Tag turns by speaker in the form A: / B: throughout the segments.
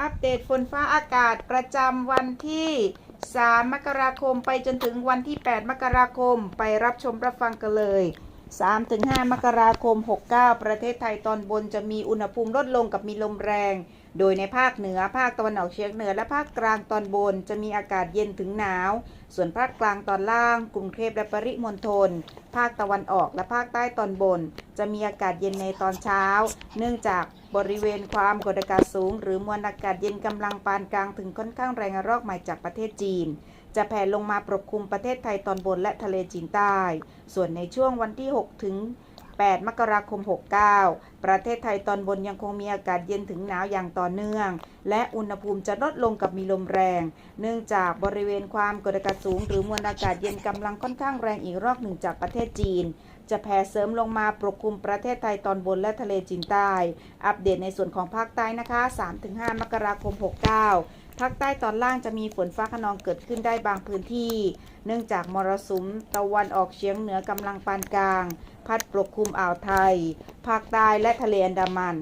A: อัปเดตฝนฟ้าอากาศประจำวันที่ 3 มกราคมไปจนถึงวันที่ 8 มกราคม ไปรับชมรับฟังกันเลย 3-5 มกราคม 69 ประเทศไทยตอนบนจะมีอุณหภูมิลดลงกับมีลมแรง โดยในภาคเหนือ ภาคตะวันออกเฉียงเหนือ และภาคกลางตอนบน จะมีอากาศเย็นถึงหนาว ส่วนภาคกลางตอนล่าง กรุงเทพและปริมณฑล ภาคตะวันออกและภาคใต้ตอนบน จะมีอากาศเย็นในตอนเช้า เนื่องจากบริเวณความกดอากาศสูง หรือมวลอากาศเย็นกำลังปานกลางถึงค่อนข้างแรงระลอกใหม่จากประเทศจีน จะแผ่ลงมาปกคลุมประเทศไทยตอนบนและทะเลจีนใต้ ส่วนในช่วงวันที่ 6 ถึง 8 มกราคม 69 ประเทศไทยตอนบนยังคงมีอากาศเย็นถึงหนาวอย่างต่อเนื่อง และอุณหภูมิจะลดลงกับมีลมแรง เนื่องจากบริเวณความกดอากาศสูง หรือมวลอากาศเย็นกำลังค่อนข้างแรงอีกรอบหนึ่งจากประเทศจีนจะแผ่เสริมลงมาปกคลุมประเทศไทยตอนบนและทะเลจีนใต้ อัปเดตในส่วนของภาคใต้นะคะ 3-5 มกราคม 69 ภาคใต้ตอนล่างจะมีฝนฟ้าขนองเกิดขึ้นได้บางพื้นที่ เนื่องจากมรสุมตะวันออกเฉียงเหนือกำลังปานกลาง พัดปกคลุมอ่าวไทย ภาคใต้และทะเลอันดามัน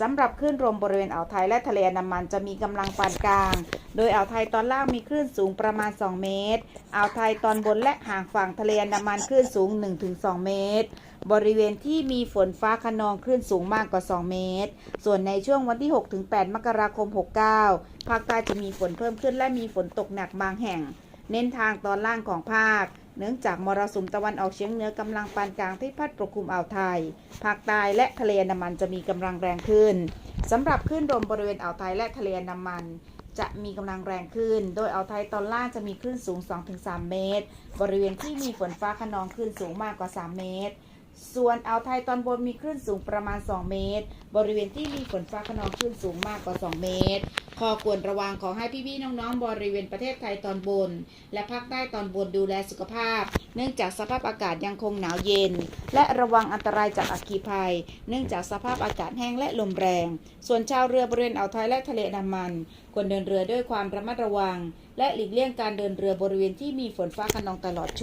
A: สำหรับคลื่นลมบริเวณอ่าวไทยและทะเลอันดามันจะมีกำลังปานกลาง โดยอ่าวไทยตอนล่างมีคลื่นสูงประมาณ 2 เมตร อ่าวไทยตอนบนและห่างฝั่งทะเลอันดามันคลื่นสูง 1-2 เมตร บริเวณที่มีฝนฟ้าขนองคลื่นสูงมากกว่า 2 เมตร ส่วนในช่วงวันที่ 6-8 มกราคม 69 ภาคใต้จะมีฝนเพิ่มขึ้นและมีฝนตกหนักบางแห่ง เน้นทางตอนล่างของภาค เนื่องจากมรสุมตะวันออกเฉียงเหนือกำลังปานกลางที่พัดปกคลุมอ่าวไทย ภาคใต้และทะเลอันดามันจะมีกำลังแรงขึ้นสำหรับคลื่นลมบริเวณอ่าวไทยและทะเลอันดามันจะมีกำลังแรงขึ้น โดยอ่าวไทยตอนล่างจะมีคลื่นสูง 2-3 เมตร บริเวณที่มีฝนฟ้าขนองคลื่นสูงมากกว่า 3 เมตร ส่วนอ่าวไทยตอนบนมีคลื่นสูงประมาณ 2 เมตร บริเวณที่มีฝนฟ้าขนองคลื่นสูงมากกว่า 2 เมตร ข้อควรระวังขอให้พี่ๆน้องๆ บริเวณประเทศไทยตอนบน และภาคใต้ตอนบนดูแลสุขภาพ เนื่องจากสภาพอากาศยังคงหนาวเย็น และระวังอันตรายจากอัคคีภัย เนื่องจากสภาพอากาศแห้งและลมแรง ส่วนชาวเรือบริเวณอ่าวไทยและทะเลอันดามัน ควรเดินเรือด้วยความระมัดระวัง และหลีกเลี่ยงการเดินเรือบริเวณที่มีฝนฟ้าขนองตลอดช่วง